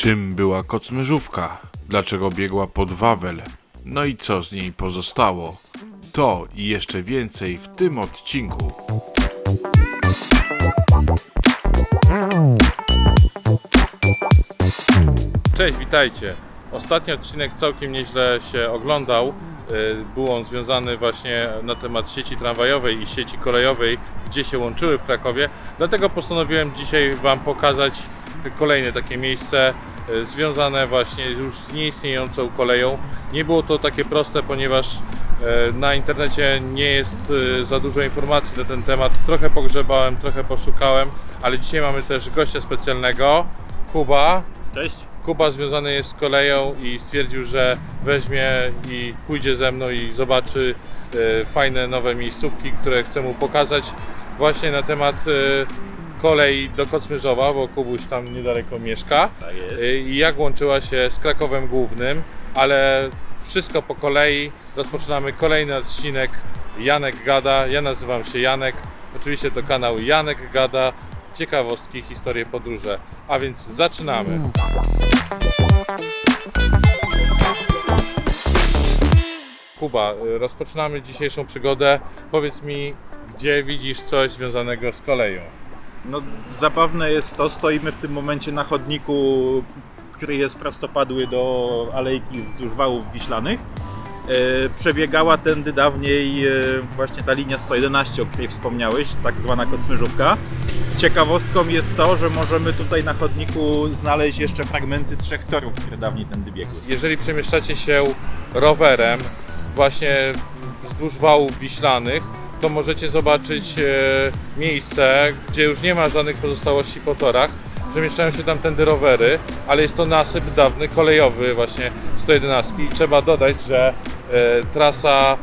Czym była kocmyżówka? Dlaczego biegła pod Wawel? No i co z niej pozostało? To i jeszcze więcej w tym odcinku. Cześć, witajcie. Ostatni odcinek całkiem nieźle się oglądał. Y, Był on związany właśnie na temat sieci tramwajowej i sieci kolejowej, gdzie się łączyły w Krakowie. Dlatego postanowiłem dzisiaj Wam pokazać kolejne takie miejsce związane właśnie już z nieistniejącą koleją. Nie było to takie proste, ponieważ y, na internecie nie jest y, za dużo informacji na ten temat. Trochę pogrzebałem, trochę poszukałem, ale dzisiaj mamy też gościa specjalnego, Kuba. Cześć. Kuba związany jest z koleją i stwierdził, że weźmie i pójdzie ze mną i zobaczy e, fajne nowe miejscówki, które chcę mu pokazać właśnie na temat kolei do Kocmyżowa, bo Kubuś tam niedaleko mieszka Tak jest. e, i jak łączyła się z Krakowem Głównym, ale wszystko po kolei. Rozpoczynamy kolejny odcinek Janek Gada. Ja nazywam się Janek. Oczywiście to kanał Janek Gada. Ciekawostki, historie, podróże. A więc zaczynamy. Kuba, y, rozpoczynamy dzisiejszą przygodę. Powiedz mi, gdzie widzisz coś związanego z koleją? No, zabawne jest to, stoimy w tym momencie na chodniku, który jest prostopadły do alejki wzdłuż wałów wiślanych. E, przebiegała tędy dawniej e, właśnie ta linia 111, o której wspomniałeś, tak zwana kocmyżówka. Ciekawostką jest to, że możemy tutaj na chodniku znaleźć jeszcze fragmenty trzech torów, które dawniej tędy biegły. Jeżeli przemieszczacie się rowerem właśnie wzdłuż wałów wiślanych, to możecie zobaczyć e, miejsce, gdzie już nie ma żadnych pozostałości po torach. Przemieszczają się tam tędy rowery, ale jest to nasyp dawny, kolejowy właśnie 111 i trzeba dodać, że e, trasa,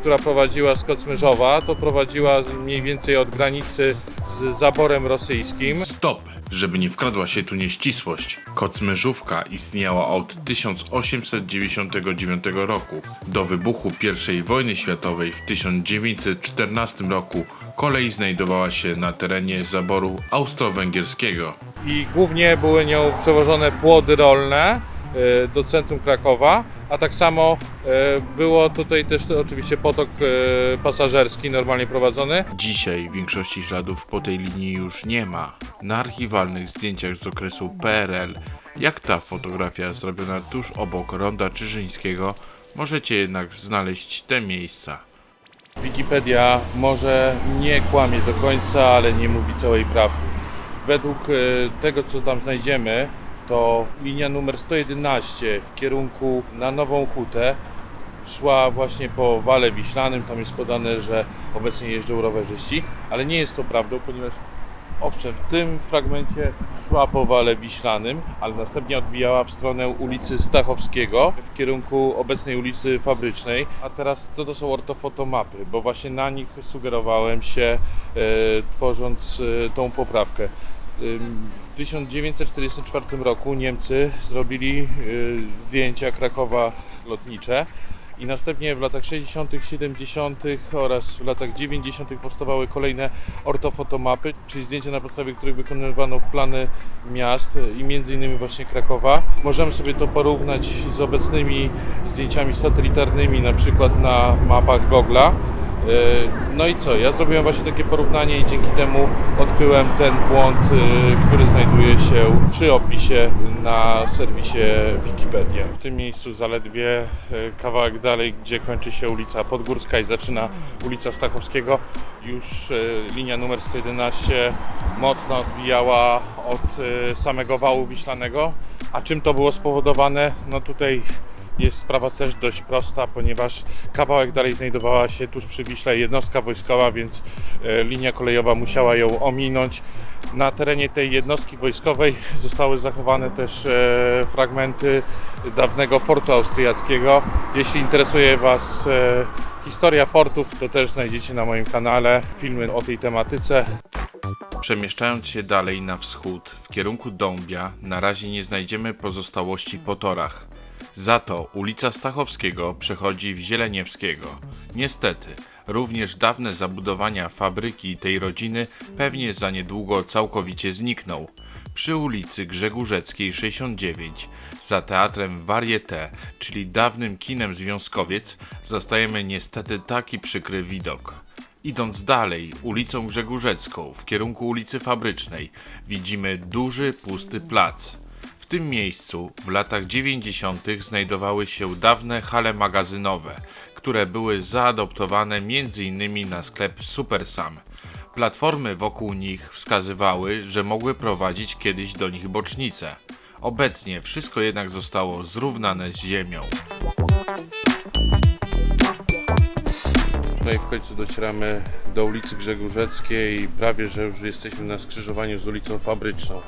która prowadziła z Kocmyżowa, to prowadziła mniej więcej od granicy z zaborem rosyjskim. Stop! Żeby nie wkradła się tu nieścisłość. Kocmyżówka istniała od 1899 roku. Do wybuchu I wojny światowej w 1914 roku kolej znajdowała się na terenie zaboru austro-węgierskiego. i głównie były nią przewożone płody rolne e, do centrum Krakowa, a tak samo e, było tutaj też oczywiście potok e, pasażerski normalnie prowadzony. Dzisiaj większości śladów po tej linii już nie ma. Na archiwalnych zdjęciach z okresu PRL, jak ta fotografia zrobiona tuż obok Ronda Czyżyńskiego, możecie jednak znaleźć te miejsca. Wikipedia może nie kłamie do końca, ale nie mówi całej prawdy. Według e, tego, co tam znajdziemy, to linia numer 111 w kierunku na Nową Hutę szła właśnie po Wale Wiślanym. Tam jest podane, że obecnie jeżdżą rowerzyści, ale nie jest to prawdą, ponieważ owszem, w tym fragmencie szła po Wale Wiślanym, ale następnie odbijała w stronę ulicy Stachowskiego w kierunku obecnej ulicy Fabrycznej. A teraz co to są ortofotomapy? Bo właśnie na nich sugerowałem się e, tworząc e, tą poprawkę. W 1944 roku Niemcy zrobili e, zdjęcia Krakowa lotnicze i następnie w latach 60., 70. oraz w latach 90. powstawały kolejne ortofotomapy, czyli zdjęcia na podstawie których wykonywano plany miast i między innymi właśnie Krakowa. Możemy sobie to porównać z obecnymi zdjęciami satelitarnymi, na przykład na mapach Google'a. E, No i co? Ja zrobiłem właśnie takie porównanie i dzięki temu odkryłem ten błąd, e, który znajduje się przy opisie na serwisie Wikipedia. W tym miejscu zaledwie e, kawałek dalej, gdzie kończy się ulica Podgórska i zaczyna ulica Stachowskiego, już linia numer 111 mocno odbijała od samego wału wiślanego. A czym to było spowodowane? No tutaj jest sprawa też dość prosta, ponieważ kawałek dalej znajdowała się tuż przy Wiśle jednostka wojskowa, więc e, linia kolejowa musiała ją ominąć. Na terenie tej jednostki wojskowej zostały zachowane też e, fragmenty dawnego fortu austriackiego. Jeśli interesuje Was e, historia fortów, to też znajdziecie na moim kanale filmy o tej tematyce. Przemieszczając się dalej na wschód w kierunku Dąbia, na razie nie znajdziemy pozostałości po torach. Za to ulica Stachowskiego przechodzi w Zieleniewskiego. Niestety, Również dawne zabudowania fabryki tej rodziny pewnie za niedługo całkowicie znikną. Przy ulicy Grzegórzeckiej 69, za teatrem Varieté, czyli dawnym kinem Związkowiec, zastajemy niestety taki przykry widok. Idąc dalej ulicą Grzegórzecką w kierunku ulicy Fabrycznej, widzimy duży, pusty plac. Tym miejscu w latach 90. znajdowały się dawne hale magazynowe, które były zaadoptowane m.in. na sklep Supersam. Platformy wokół nich wskazywały, że mogły prowadzić kiedyś do nich bocznice. Obecnie wszystko jednak zostało zrównane z ziemią. No i w końcu docieramy do ulicy Grzegórzeckiej, prawie że już jesteśmy na skrzyżowaniu z ulicą Fabryczną.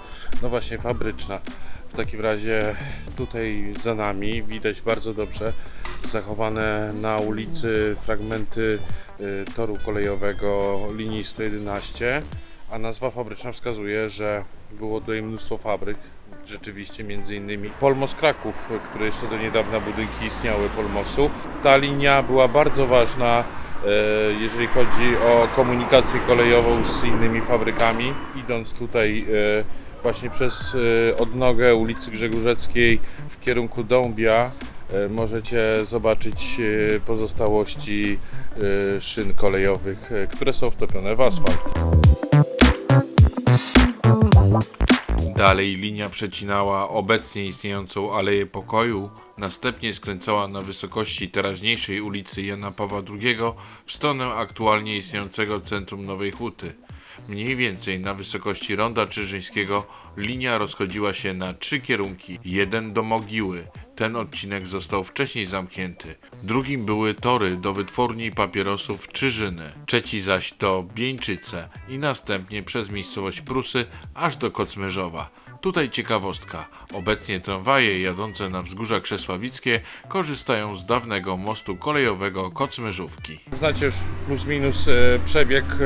No właśnie, Fabryczna. W takim razie tutaj za nami widać bardzo dobrze zachowane na ulicy fragmenty y, toru kolejowego linii 111, a nazwa fabryczna wskazuje, że było tutaj mnóstwo fabryk. Rzeczywiście, między innymi Polmos Kraków, które jeszcze do niedawna budynki istniały Polmosu. Ta linia była bardzo ważna jeżeli chodzi o komunikację kolejową z innymi fabrykami. Idąc tutaj e, właśnie przez e, odnogę ulicy Grzegórzeckiej w kierunku Dąbia, e, możecie zobaczyć e, pozostałości e, szyn kolejowych, e, które są wtopione w asfalt. Dalej linia przecinała obecnie istniejącą Aleję Pokoju, następnie skręcała na wysokości teraźniejszej ulicy Jana Pawła II w stronę aktualnie istniejącego centrum Nowej Huty. Mniej więcej na wysokości Ronda Czyżyńskiego linia rozchodziła się na trzy kierunki, jeden do Mogiły. Ten odcinek został wcześniej zamknięty. Drugim były tory do wytwórni papierosów Czyżyny, trzeci zaś to Bieńczyce i następnie przez miejscowość Prusy aż do Kocmyrzowa. Tutaj ciekawostka. Obecnie tramwaje jadące na wzgórza Krzesławickie korzystają z dawnego mostu kolejowego Kocmyrzówki. Znacie już plus minus e, przebieg e,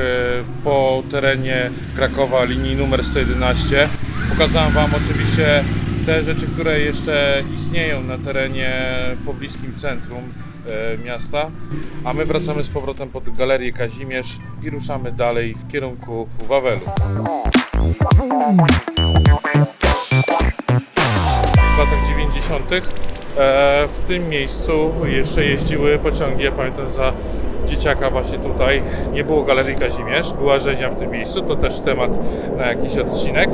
po terenie Krakowa linii numer 111. Pokazałem Wam oczywiście te rzeczy, które jeszcze istnieją na terenie pobliskim centrum miasta, a my wracamy z powrotem pod Galerię Kazimierz i ruszamy dalej w kierunku Wawelu. W latach 90. e, w tym miejscu jeszcze jeździły pociągi. Ja pamiętam za dzieciaka właśnie tutaj nie było Galerii Kazimierz, była rzeźnia w tym miejscu, to też temat na jakiś odcinek.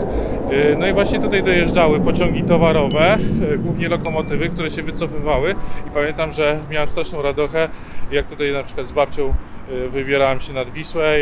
E, No i właśnie tutaj dojeżdżały pociągi towarowe, e, głównie lokomotywy, które się wycofywały i pamiętam, że miałem straszną radochę, jak tutaj na przykład z babcią e, wybierałem się nad Wisłę,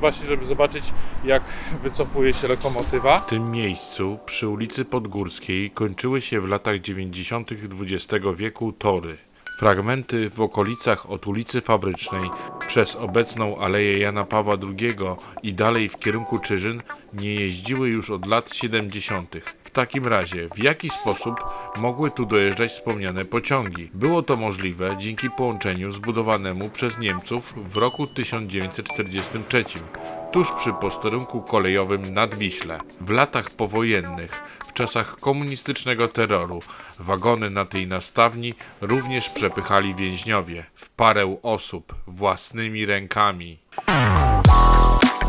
właśnie żeby zobaczyć jak wycofuje się lokomotywa. W tym miejscu, przy ulicy Podgórskiej, kończyły się w latach 90. XX wieku tory. Fragmenty w okolicach od ulicy Fabrycznej przez obecną Aleję Jana Pawła II i dalej w kierunku Czyżyn nie jeździły już od lat 70. Takim razie, w jaki sposób mogły tu dojeżdżać wspomniane pociągi? Było to możliwe dzięki połączeniu zbudowanemu przez Niemców w roku 1943 tuż przy posterunku kolejowym nad Wiśle. W latach powojennych, w czasach komunistycznego terroru, wagony na tej nastawni również przepychali więźniowie w parę osób własnymi rękami.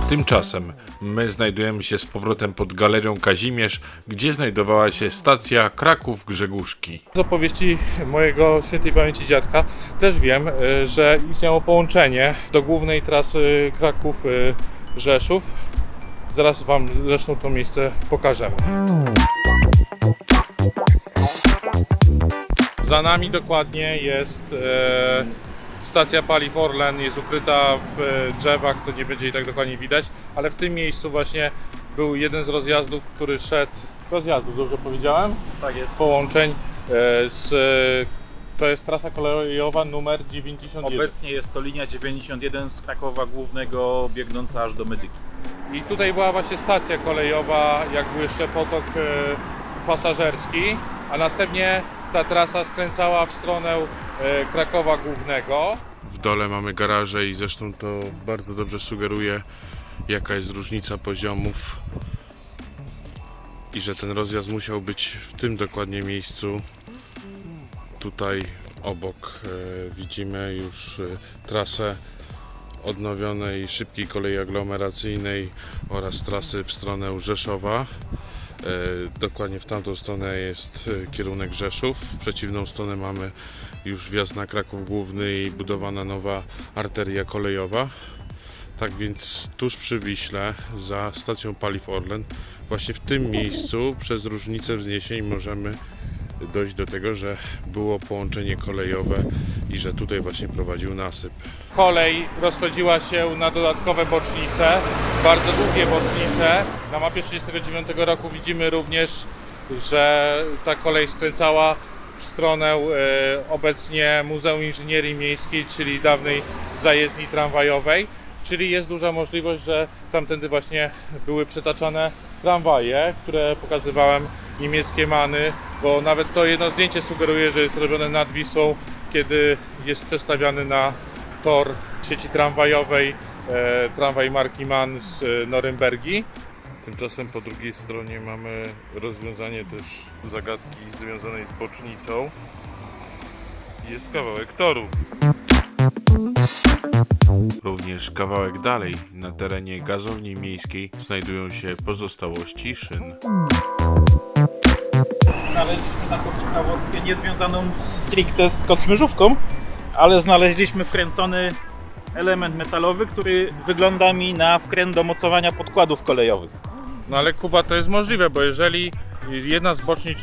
Tymczasem my znajdujemy się z powrotem pod galerią Kazimierz, gdzie znajdowała się stacja Kraków Grzegórzki. Z opowieści mojego świętej pamięci dziadka też wiem, y, że istniało połączenie do głównej trasy Kraków-Rzeszów. Zaraz Wam zresztą to miejsce pokażemy. Za nami dokładnie jest e, stacja paliw Orlen, jest ukryta w e, drzewach, to nie będzie jej tak dokładnie widać, ale w tym miejscu właśnie był jeden z rozjazdów, który szedł. Rozjazdów, dobrze powiedziałem? Tak jest. połączeń e, z. To jest trasa kolejowa numer 91. Obecnie jest to linia 91 z Krakowa Głównego biegnąca aż do Medyki. I tutaj była właśnie stacja kolejowa, jak był jeszcze potok e, pasażerski, a następnie ta trasa skręcała w stronę e, Krakowa Głównego. W dole mamy garaże i zresztą to bardzo dobrze sugeruje, jaka jest różnica poziomów i że ten rozjazd musiał być w tym dokładnie miejscu. Tutaj obok e, widzimy już e, trasę odnowionej szybkiej kolei aglomeracyjnej oraz trasy w stronę Rzeszowa. E, Dokładnie w tamtą stronę jest e, kierunek Rzeszów. W przeciwną stronę mamy już wjazd na Kraków Główny i budowana nowa arteria kolejowa. Tak więc tuż przy Wiśle, za stacją paliw Orlen, właśnie w tym miejscu przez różnicę wzniesień możemy dojść do tego, że było połączenie kolejowe i że tutaj właśnie prowadził nasyp. Kolej rozchodziła się na dodatkowe bocznice, bardzo długie bocznice. Na mapie 1939 roku widzimy również, że ta kolej skręcała w stronę e, obecnie Muzeum Inżynierii Miejskiej, czyli dawnej zajezdni tramwajowej. Czyli jest duża możliwość, że tamtędy właśnie były przetaczane tramwaje, które pokazywałem niemieckie many, bo nawet to jedno zdjęcie sugeruje, że jest robione nad Wisłą, kiedy jest przestawiany na tor sieci tramwajowej e, tramwaj marki MAN z e, Norymbergi. Tymczasem po drugiej stronie mamy rozwiązanie też zagadki związanej z bocznicą. Jest kawałek toru. Również kawałek dalej, na terenie gazowni miejskiej, znajdują się pozostałości szyn. Znaleźliśmy taką ciekawostkę niezwiązaną stricte z kocmyżówką, ale znaleźliśmy wkręcony element metalowy, który wygląda mi na wkręt do mocowania podkładów kolejowych. No ale Kuba to jest możliwe, bo jeżeli jedna z bocznic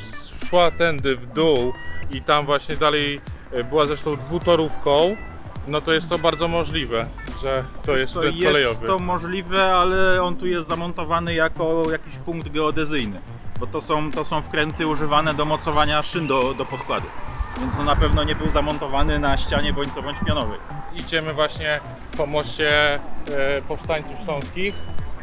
szła tędy w dół i tam właśnie dalej e, była zresztą dwutorówką, no to jest to bardzo możliwe, że to jest To skręt jest kolejowy. to możliwe, ale on tu jest zamontowany jako jakiś punkt geodezyjny, bo to są, to są wkręty używane do mocowania szyn do, do podkładu. Więc on na pewno nie był zamontowany na ścianie bądź co bądź pionowej. Idziemy właśnie po moście e, powstańców śląskich,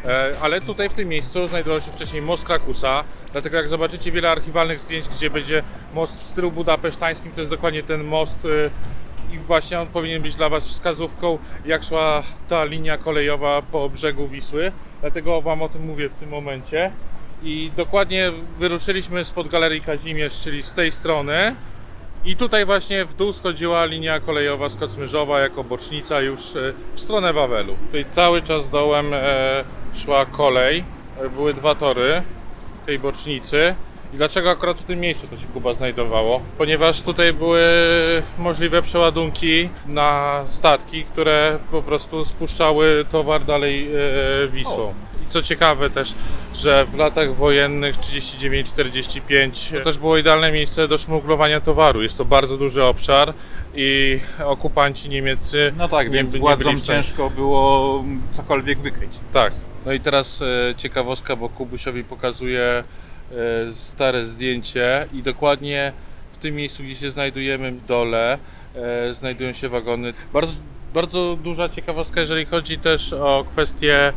e, ale tutaj w tym miejscu znajdował się wcześniej most Krakusa, dlatego jak zobaczycie wiele archiwalnych zdjęć, gdzie będzie most w stylu budapesztańskim, to jest dokładnie ten most e, i właśnie on powinien być dla Was wskazówką, jak szła ta linia kolejowa po brzegu Wisły, dlatego Wam o tym mówię w tym momencie. I dokładnie wyruszyliśmy spod Galerii Kazimierz, czyli z tej strony, i tutaj właśnie w dół schodziła linia kolejowa z jako bocznica już e, w stronę Wawelu. Tutaj cały czas dołem e, szła kolej. E, Były dwa tory tej bocznicy. I dlaczego akurat w tym miejscu to się Kuba znajdowało? Ponieważ tutaj były możliwe przeładunki na statki, które po prostu spuszczały towar dalej Wisłą. Co ciekawe też, że w latach wojennych 39-45 to też było idealne miejsce do szmuglowania towaru. Jest to bardzo duży obszar i okupanci niemieccy No tak, nie więc nie władzom stanie- ciężko było cokolwiek wykryć. tak. No i teraz e, ciekawostka, bo Kubusiowi pokazuje stare zdjęcie i dokładnie w tym miejscu, gdzie się znajdujemy w dole, e, znajdują się wagony. Bardzo, bardzo duża ciekawostka, jeżeli chodzi też o kwestię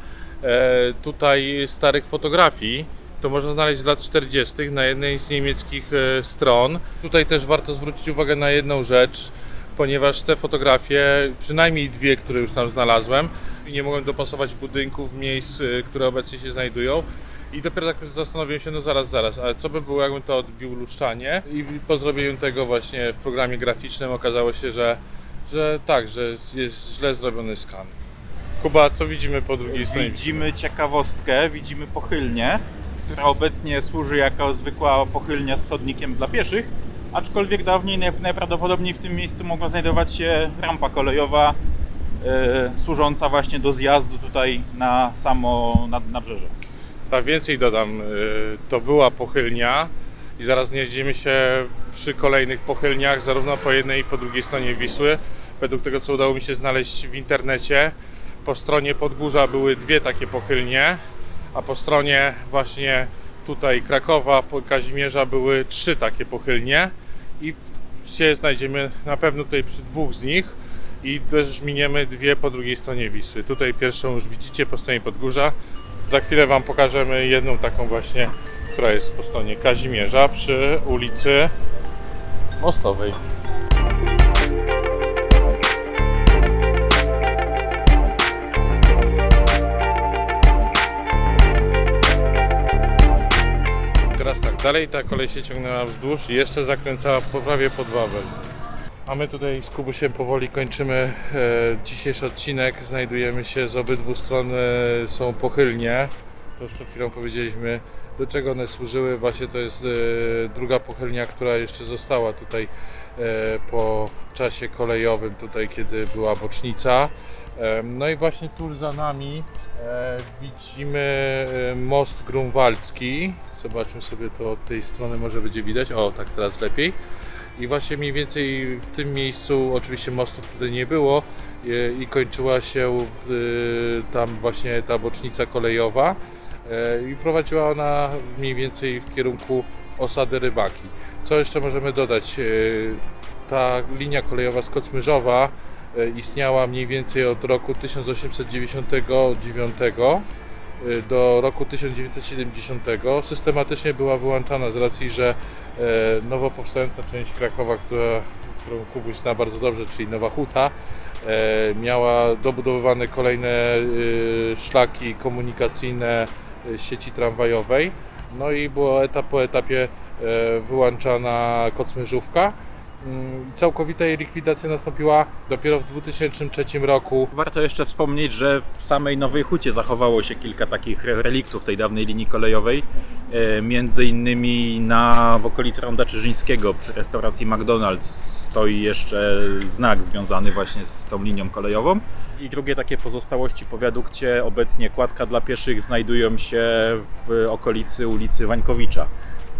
tutaj starych fotografii. To można znaleźć z lat 40. na jednej z niemieckich e, stron. Tutaj też warto zwrócić uwagę na jedną rzecz, ponieważ te fotografie, przynajmniej dwie, które już tam znalazłem, nie mogłem dopasować budynków, miejsc, y, które obecnie się znajdują. I dopiero tak zastanowiłem się, no zaraz, zaraz, ale co by było, jakbym to odbił luszczanie? I po zrobieniu tego właśnie w programie graficznym okazało się, że, że tak, że jest źle zrobiony skan. Kuba, co widzimy po drugiej stronie? Widzimy ciekawostkę, widzimy pochylnię, która obecnie służy jako zwykła pochylnia z chodnikiem dla pieszych, aczkolwiek dawniej naj- najprawdopodobniej w tym miejscu mogła znajdować się rampa kolejowa e, służąca właśnie do zjazdu tutaj na samo nad, nabrzeże. Tak, więcej dodam. y, To była pochylnia i zaraz znajdziemy się przy kolejnych pochylniach, zarówno po jednej i po drugiej stronie Wisły. Według tego, co udało mi się znaleźć w internecie, po stronie Podgórza były dwie takie pochylnie, a po stronie właśnie tutaj Krakowa, Kazimierza były trzy takie pochylnie i się znajdziemy na pewno tutaj przy dwóch z nich i też miniemy dwie po drugiej stronie Wisły. Tutaj pierwszą już widzicie po stronie Podgórza. Za chwilę Wam pokażemy jedną taką właśnie, która jest po stronie Kazimierza przy ulicy Mostowej. Dalej ta kolej się ciągnęła wzdłuż i jeszcze zakręcała prawie pod Wawel. A my tutaj z Kubusiem powoli kończymy e, dzisiejszy odcinek. Znajdujemy się z obydwu stron e, są pochylnie. To już przed chwilą powiedzieliśmy do czego one służyły. Właśnie to jest e, druga pochylnia, która jeszcze została tutaj po czasie kolejowym, tutaj kiedy była bocznica. No i właśnie tuż za nami widzimy e, most grunwaldzki. Zobaczmy sobie to od tej strony, może będzie widać. O, tak teraz lepiej. I właśnie mniej więcej w tym miejscu, oczywiście mostu wtedy nie było e, i kończyła się tam właśnie ta bocznica kolejowa e, i prowadziła ona mniej więcej w kierunku osady Rybaki. Co jeszcze możemy dodać? E, Ta linia kolejowa z Kocmyżowa e, istniała mniej więcej od roku 1899 y, do roku 1970 systematycznie była wyłączana z racji, że e, nowo powstająca część Krakowa, która, którą Kubuś zna bardzo dobrze, czyli Nowa Huta, e, miała dobudowywane kolejne szlaki komunikacyjne sieci tramwajowej. No i było etap po etapie e, wyłączana Kocmyżówka. Mm, Całkowita jej likwidacja nastąpiła dopiero w 2003 roku. Warto jeszcze wspomnieć, że w samej Nowej Hucie zachowało się kilka takich re- reliktów tej dawnej linii kolejowej. E, Między innymi na, w okolicy Ronda Czyżyńskiego przy restauracji McDonald's stoi jeszcze znak związany właśnie z tą linią kolejową. I drugie takie pozostałości po wiadukcie, obecnie kładka dla pieszych znajdują się w okolicy ulicy Wańkowicza.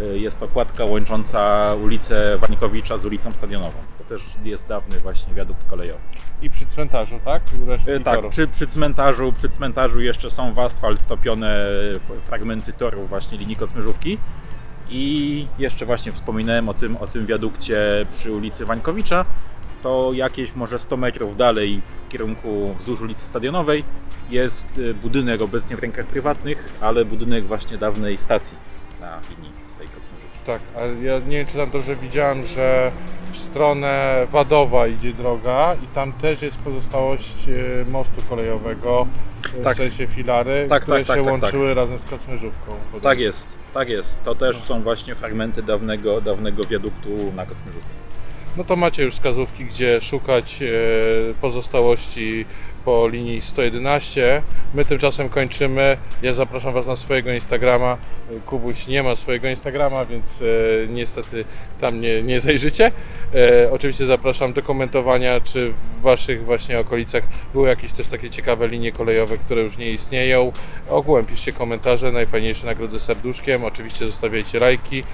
E, Jest to kładka łącząca ulicę Wańkowicza z ulicą Stadionową. To też jest dawny właśnie wiadukt kolejowy. I przy cmentarzu, tak? E, Tak, przy, przy, cmentarzu, przy cmentarzu jeszcze są w asfalt wtopione fragmenty torów właśnie linii Kocmyżówki. I jeszcze właśnie wspominałem o tym, o tym wiadukcie przy ulicy Wańkowicza. To jakieś może 100 metrów dalej w kierunku wzdłuż ulicy Stadionowej jest e, budynek obecnie w rękach prywatnych, ale budynek właśnie dawnej stacji na linii. Tak, ale ja nie wiem czy tam dobrze widziałem, że w stronę Wadowa idzie droga i tam też jest pozostałość e, mostu kolejowego, e, Tak. w sensie filary, Tak, które tak, się tak, tak, łączyły razem z Kocmyżówką. Tak jest, tak jest. To też są właśnie fragmenty dawnego, dawnego wiaduktu na Kocmyżówce. No to macie już wskazówki, gdzie szukać e, pozostałości po linii 111. My tymczasem kończymy. Ja zapraszam Was na swojego Instagrama. Kubuś nie ma swojego Instagrama, więc e, niestety tam nie, nie zajrzycie. E, oczywiście zapraszam do komentowania, czy w Waszych właśnie okolicach były jakieś też takie ciekawe linie kolejowe, które już nie istnieją. Ogółem piszcie komentarze, najfajniejsze nagrody serduszkiem. Oczywiście zostawiajcie lajki.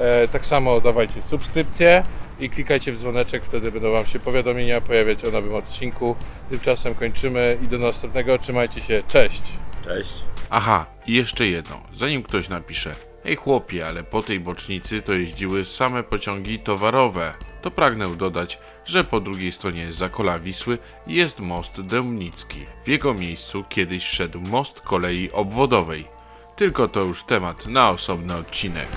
E, tak samo dawajcie subskrypcje i klikajcie w dzwoneczek, wtedy będą Wam się powiadomienia pojawiać o nowym odcinku. Tymczasem kończymy i do następnego. Trzymajcie się, cześć! Cześć. Aha, i jeszcze jedno, zanim ktoś napisze Ej chłopie, ale po tej bocznicy to jeździły same pociągi towarowe. To pragnę dodać, że po drugiej stronie Zakola Wisły jest most Dębnicki. W jego miejscu kiedyś szedł most kolei obwodowej. Tylko to już temat na osobny odcinek.